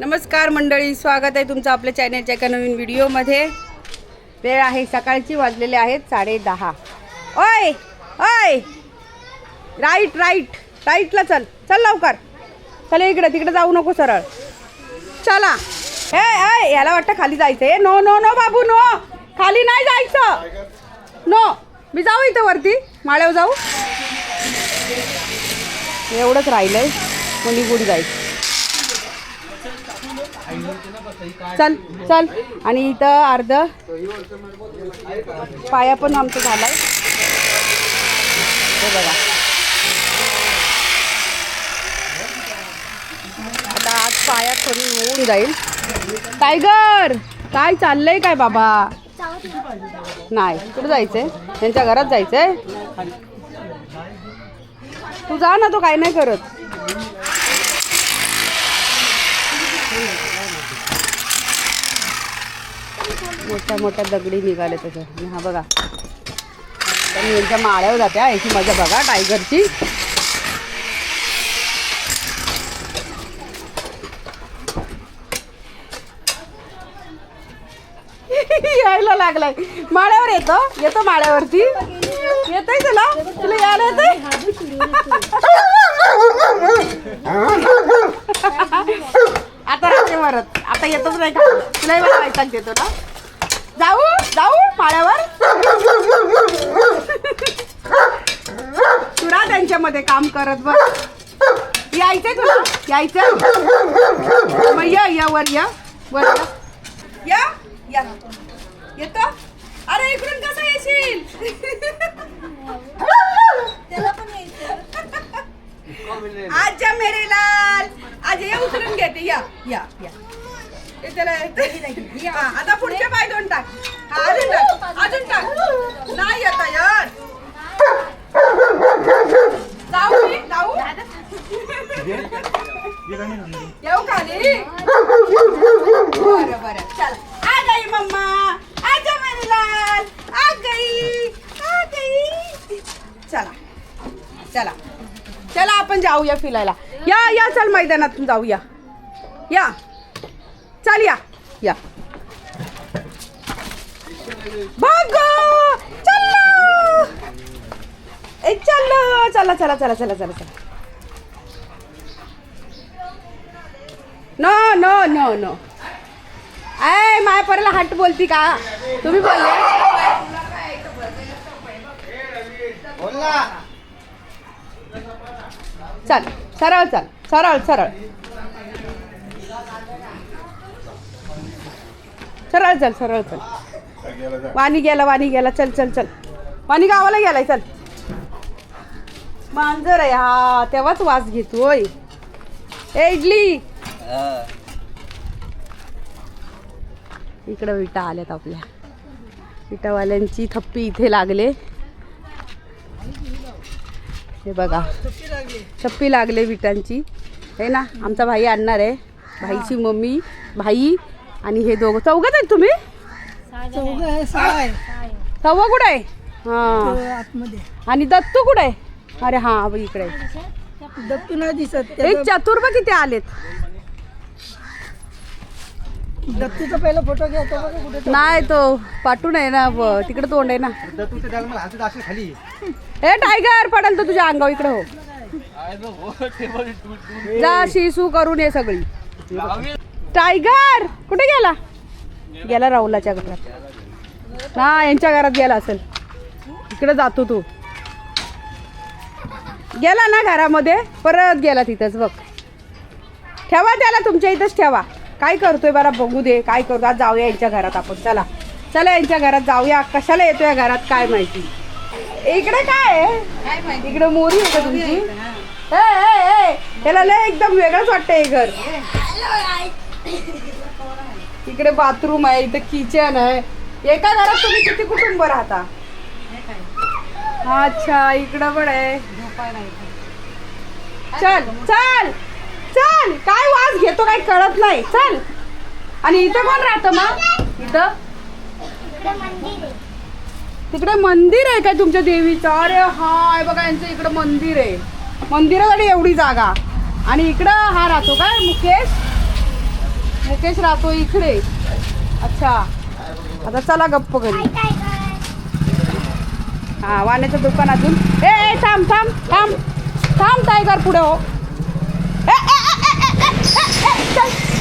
नमस्कार मंडळी स्वागत आहे तुमचं आपल्या चॅनलच्या एका नवीन व्हिडिओमध्ये वेळ आहे सकाळची वाजलेले आहेत साडे दहा. ओय ओय! राईट राईट राईटला चल. चल लवकर. चल इकडं तिकडं जाऊ नको सरळ. चला. ए ए याला वाटतं खाली जायचं. आहे नो नो नो बाबू नो खाली नाही जायचं. नो मी जाऊ इथं वरती. माळ्यावर जाऊ. एवढंच राहिलंय. कोणी गुडी जायचं. चल चल. आणि इथं अर्ध पाया पण आमचं झाला आहे बघा. आता आज पाया करून होऊन जाईल. टायगर काय चाललंय काय बाबा? नाही कुठं जायचंय? त्यांच्या घरात जायचंय? तू जा ना तो काय नाही करत. मोठ्या मोठ्या दगडी निघाले त्याच्या हा बघा. मी यांच्या माळ्यावर जाते याची मजा बघा टायगरची यायला लागलाय. माळ्यावर येतो. येतो माळ्यावरती. येतोय तुला तुला यायला येत आता राहते मरत. आता येतच नाही का? तुलाही मला वैताग देतो ना? जाऊ जाऊ माळ्यावर तुला त्यांच्यामध्ये काम करत बस. यायचंय तुला? यायचं मग या या वर या वर या. या येतो? अरे इकडून कसं येशील? आजा मेरे लाल आज ये उचलून घेते. या या या. त्याला आता पुढचे पाय दोन टाक हा, अजून टाक अजून टाक नाही आता यार जाऊ मी जाऊ येऊ खाली बरं बरं चल आ गई मम्मा आजा मेरे लाल आ गई आ गई चला चला चला आपण म्हणजे जाऊया फिरायला. या या चल मैदानातून जाऊया. या. चल या. या. बघ चल ए चल चला चला चला चला चला चला. No no no no. ऐ माया पराला हट बोलती का? तुम्ही बोलले? चल सरळ चल सरळ सरळ. सरळ चल सरळ चल. वाणी गेला वाणी गेला चल चल चल. वाणी गावाला गेलाय चल. मांजर आहे हा तेव्हाच वास घेतोय ए इडली. इकडं विटा आल्यात आपल्या. विटावाल्यांची थप्पी इथे लागले. हे बघा. थप्पी लागले विटांची. हे ना आमचा भाई आणणार आहे. भाईची मम्मी भाई आणि हे दोघं. चौघच आहेत तुम्ही? चौघ कुठं आहे? हां. आणि दत्तू कुठं आहे? अरे हां इकडे आहे. दत्तू नाही दिसत. एक चतुर्भ किती आलेत. दत्तूचा पहिला फोटो बघा कुठे. नाही तो पाठून आहे ना तिकडे तोंड आहे ना. खाली. ए टायगर पडेल तो तुझ्या अंगावर इकडे हो. जा शिसू करून ये सगळी. टायगर कुठे गेला? गेला राहुलाच्या घरात. हा यांच्या घरात गेला असेल. इकडे जातो तू. गेला ना घरामध्ये परत गेला तिथंच बघ. ठेवा त्याला तुमच्या इथंच ठेवा. काय करतोय बरा? बघू दे. काय करतो आज जाऊया यांच्या घरात आपण. चला. चला यांच्या घरात जाऊया. कशाला येतोय घरात? काय माहिती? इकडे काय आहे? इकडे मोरी आहे का तुमची? ए, ए, ए, त्याला लय एकदम वेगळंच वाटतं हे घर. इकडे बाथरूम आहे इथं किचन आहे. एका घरात तुम्ही किती कुटुंब राहता? अच्छा इकडं पण आहे. चल चल. चल काय वास घेतो काय कळत नाही. चल. आणि इथं कोण राहतं मग इथं? तिकडे मंदिर आहे काय तुमच्या देवीचं? अरे हाय बघा यांचं इकडं मंदिर आहे. मंदिरासाठी एवढी जागा. आणि इकडं हा राहतो काय मुकेश? मुकेश राहतो इकडे. अच्छा. आता चला गप्प घरी हा वाण्याच्या दुकानातून ए ए थांब थांब थांब. थांब टायगर पुढे हो.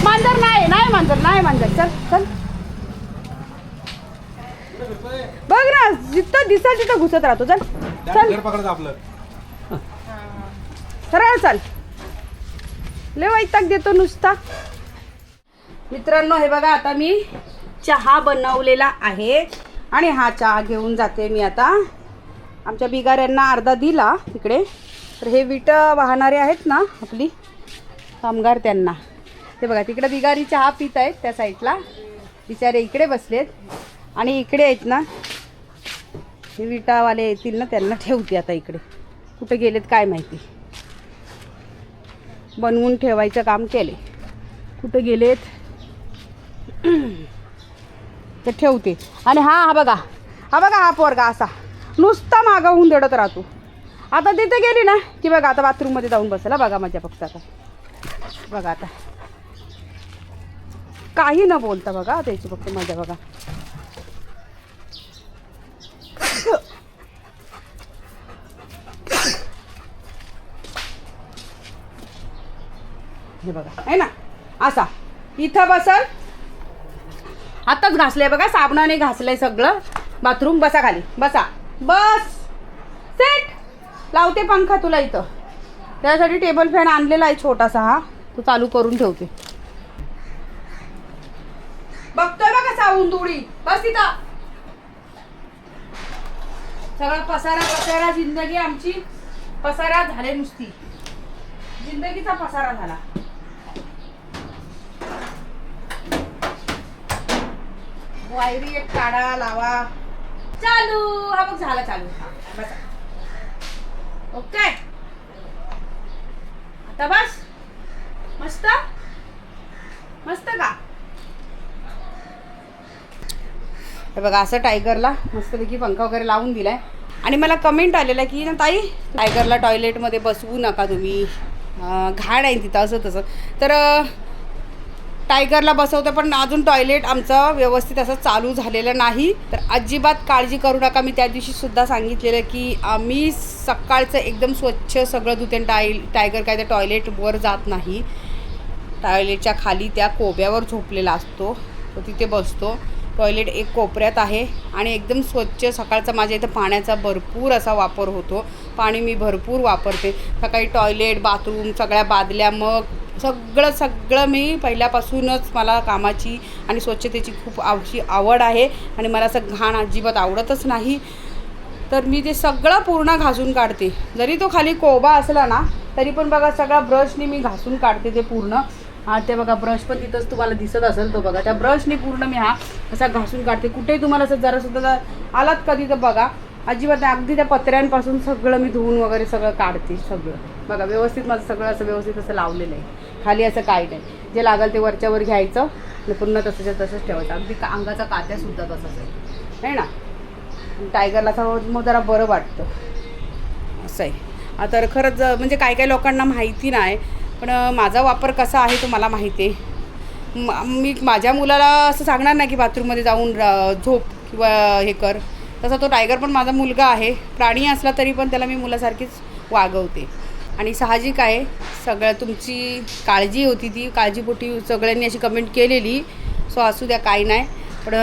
मांजर नाही नाही मांजर नाही मांजर. चल चल. बघ ना जिथं दिसल तिथं घुसत राहतो. चल चल. पकडत आपलं. सरळ चाल. लय वैताग देतो नुसता. मित्रांनो हे बघा आता मी चहा बनवलेला आहे. आणि हा चहा घेऊन जाते मी आता. आमच्या बिगाऱ्यांना अर्धा दिला तिकडे तर हे विट वाहणारे आहेत ना आपली कामगार त्यांना. ते बघा तिकडे बिगारी चहा पित आहेत त्या साईडला. बिचारे इकडे बसलेत. आणि इकडे आहेत ना हे विटावाले येतील ना त्यांना ठेवते आता इकडे. कुठे गेलेत काय माहिती. बनवून ठेवायचं काम केले. कुठं गेलेत? ते ठेवते. आणि हा हा बघा. हा बघा हा पोरगा असा. नुसता मागाहून दडत राहतो. आता तिथे गेली ना की बघा आता बाथरूममध्ये जाऊन बसला. बघा माझ्या फक्त आता. बघा आता. काही न बोलता बघा त्याची फक्त मजा बघा. हे बघा आहे ना? असा. इथं बसल. आताच घासलंय बघा साबणाने घासलंय सगळं. बाथरूम बसा खाली बसा. बस. सेट लावते पंखा तुला इथं. त्यासाठी टेबल फॅन आणलेला आहे छोटासा हा. तो चालू करून ठेवते. बघतोय बस तिथं सगळा पसारा पसारा जिंदगी आमची पसारा झाले नुसती. जिंदगीचा पसारा झाला. वायरी एक काढा लावा. चालू. हा बघ झाला चालू. बस. ओके. आता बस. हे बघा असं टायगरला मस्तपैकी पंखा वगैरे लावून दिलाय. आणि मला कमेंट आलेला की ना ताई टायगरला टॉयलेटमध्ये बसवू नका तुम्ही. घाण आहे तिथं असं तसं. तर टायगरला बसवतं पण अजून टॉयलेट आमचं व्यवस्थित असं चालू झालेलं नाही. तर अजिबात काळजी करू नका. मी त्या दिवशी सुद्धा सांगितलेलं की आम्ही सकाळचं एकदम स्वच्छ सगळं धुते टाय टायगर काय त्या टॉयलेटवर जात नाही. टॉयलेटच्या खाली त्या कोब्यावर झोपलेला असतो. तो तिथे बसतो. टॉयलेट एक कोपऱ्यात आहे आणि एकदम स्वच्छ सकाळचा माझ्या इथं पाण्याचा भरपूर असा वापर होतो. पाणी मी भरपूर वापरते. सकाळी टॉयलेट बाथरूम सगळ्या बादल्या मग सगळं सगळं मी पहिल्यापासूनच मला कामाची आणि स्वच्छतेची खूप आवशी आवड आहे आणि मला असं घाण अजिबात आवडतच नाही. तर मी ते सगळं पूर्ण घासून काढते. जरी तो खाली कोबा असला ना तरी पण बघा सगळा ब्रशने मी घासून काढते ते पूर्ण. हा ते बघा ब्रश पण तिथंच तुम्हाला दिसत असेल तो बघा. त्या ब्रशने पूर्ण मी हा असा घासून काढते. कुठेही तुम्हाला असं जरा सुद्धा आलात कधी तर बघा अजिबात नाही. अगदी त्या पत्र्यांपासून सगळं मी धुवून वगैरे सगळं काढते सगळं. बघा व्यवस्थित माझं सगळं असं व्यवस्थित असं लावलेलं आहे. खाली असं काही नाही. जे लागेल ते वरच्यावर घ्यायचं आणि पुन्हा तसंच्या तसंच ठेवायचं. अगदी का अंगाचा कात्यासुद्धा तसंच आहे. है ना? टायगरला असं मग जरा बरं वाटतं. असं आहे. तर खरंच म्हणजे काही काही लोकांना माहिती नाही पण माझा वापर कसा आहे तो मला माहिती आहे. मी माझ्या मुलाला असं सांगणार नाही की बाथरूममध्ये जाऊन झोप किंवा हे कर. तसा तो टायगर पण माझा मुलगा आहे. प्राणी असला तरी पण त्याला मी मुलासारखीच वागवते. आणि साहजिक आहे सगळं तुमची काळजी होती ती काळजीपोटी सगळ्यांनी अशी कमेंट केलेली. सो असू द्या काही नाही. पण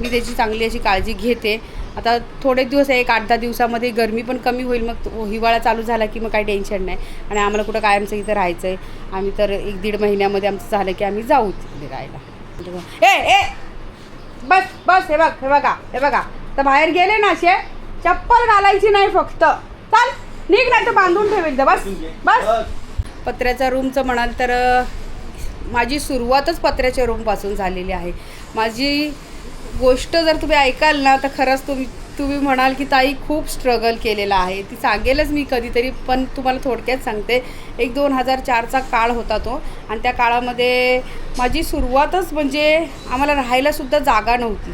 मी त्याची चांगली अशी काळजी घेते. आता थोडे दिवस एक आठ दहा दिवसामध्ये गरमी पण कमी होईल मग तो हिवाळा चालू झाला की मग काही टेन्शन नाही. आणि आम्हाला कुठं कायमचं इथं राहायचं आहे आम्ही तर एक दीड महिन्यामध्ये आमचं झालं की आम्ही जाऊ तिथे राहायला. ए ए बस बस हे बघ हे बघा हे बघा. तर बाहेर गेले ना असे चप्पल घालायची नाही फक्त. चाल निघ नाही तर बांधून ठेवेल बस बस. पत्र्याचा रूमचं म्हणाल तर माझी सुरुवातच पत्र्याच्या रूमपासून झालेली आहे. माझी गोष्ट जर तुम्ही ऐकाल ना तर खरंच तुम्ही तुम्ही म्हणाल की ताई खूप स्ट्रगल केलेला आहे. ती सांगेलच मी कधीतरी पण तुम्हाला थोडक्यात सांगते. एक दोन हजार चारचा काळ होता तो. आणि त्या काळामध्ये माझी सुरुवातच म्हणजे आम्हाला राहायलासुद्धा जागा नव्हती.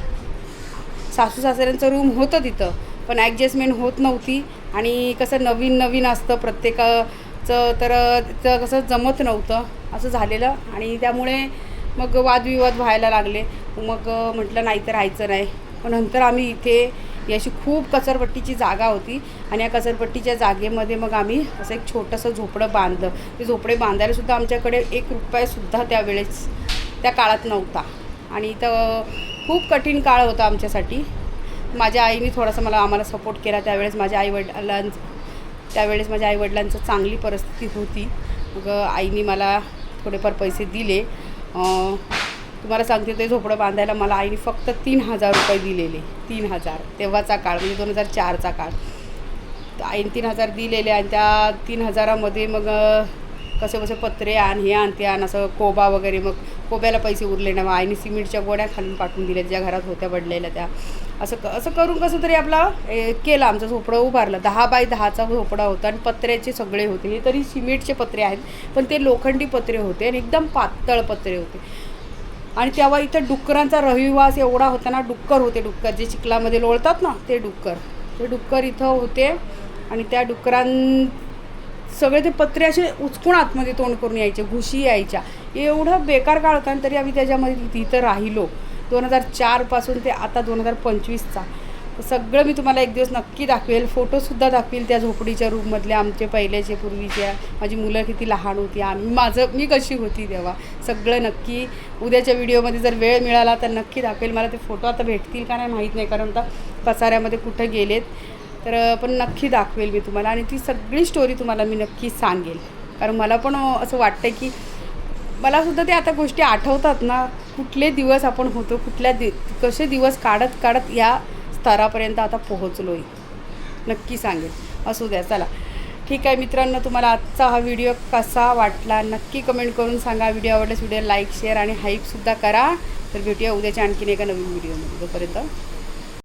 सासू सासऱ्यांचं रूम होतं तिथं पण ॲडजस्टमेंट होत नव्हती. आणि कसं नवीन नवीन असतं प्रत्येकाचं तर तिथं कसं जमत नव्हतं. असं झालेलं. आणि त्यामुळे मग वादविवाद व्हायला लागले. मग म्हटलं नाही तर राहायचं नाही. पण नंतर आम्ही इथे ही अशी खूप कचरपट्टीची जागा होती आणि या कचरपट्टीच्या जागेमध्ये मग आम्ही असं एक छोटंसं झोपडं बांधलं. ते झोपडे बांधायलासुद्धा आमच्याकडे एक रुपयासुद्धा त्यावेळेस त्या काळात नव्हता. आणि इथं खूप कठीण काळ होता आमच्यासाठी. माझ्या आईने थोडासा मला आम्हाला सपोर्ट केला. त्यावेळेस माझ्या आईवडिलांचं त्यावेळेस माझ्या आईवडिलांचं चांगली परिस्थिती होती. मग आईने मला थोडेफार पैसे दिले. तुम्हाला सांगते ते झोपडं बांधायला मला आईने फक्त तीन हजार रुपये दिलेले. तीन हजार. तेव्हाचा काळ म्हणजे दोन हजार चारचा काळ. आईने तीन हजार दिलेले आणि त्या तीन हजारामध्ये मग कसे कसे पत्रे आण हे आण ते आण असं कोबा वगैरे मग कोब्याला पैसे उरले नाही. मग आईने सिमेंटच्या गोण्या खालून पाठवून दिल्या ज्या घरात होत्या पडलेल्या त्या. असं क असं करून कसं तरी आपला ए, केलं आमचं झोपडं उभारलं. दहा बाय दहाचा झोपडा होता आणि पत्र्याचे सगळे होते. हे तरी सिमेंटचे पत्रे आहेत पण ते लोखंडी पत्रे होते आणि एकदम पातळ पत्रे होते. आणि तेव्हा इथं डुक्करांचा रहिवास एवढा होता ना डुक्कर होते डुक्कर. जे चिखलामध्ये लोळतात ना ते डुक्कर. ते डुक्कर इथं होते आणि त्या डुक्करां सगळे ते पत्रे असे उचकून आतमध्ये तोंड करून यायचे घुशी यायच्या. एवढं बेकार काळ होता आणि तरी आम्ही त्याच्यामध्ये तिथं राहिलो. दोन हजार चारपासून ते आता दोन हजार पंचवीसचा. सगळं मी तुम्हाला एक दिवस नक्की दाखवेल. फोटोसुद्धा दाखवेल त्या झोपडीच्या रूममधल्या आमचे पहिल्याचे पूर्वीच्या. माझी मुलं किती लहान होती आम्ही माझं मी कशी होती तेव्हा. सगळं नक्की उद्याच्या व्हिडिओमध्ये जर वेळ मिळाला तर नक्की दाखवेल. मला ते फोटो आता भेटतील का नाही माहीत नाही कारण आता पसाऱ्यामध्ये कुठं गेलेत. तर पण नक्की दाखवेल मी तुम्हाला आणि ती सगळी स्टोरी तुम्हाला मी नक्की सांगेल. कारण मला पण असं वाटतं की मलासुद्धा ते आता गोष्टी आठवतात ना. कुठले दिवस आपण होतो कुठल्या दि कसे दिवस काढत काढत या स्तरापर्यंत आता पोहोचलो आहे नक्की सांगेल असू द्या चला. ठीक आहे मित्रांनो तुम्हाला आजचा हा व्हिडिओ कसा वाटला नक्की कमेंट करून सांगा. व्हिडिओ आवडल्यास व्हिडिओ लाईक शेअर आणि हाईपसुद्धा करा. तर भेटूया उद्याच्या आणखीन एका नवीन व्हिडिओमध्ये. तोपर्यंत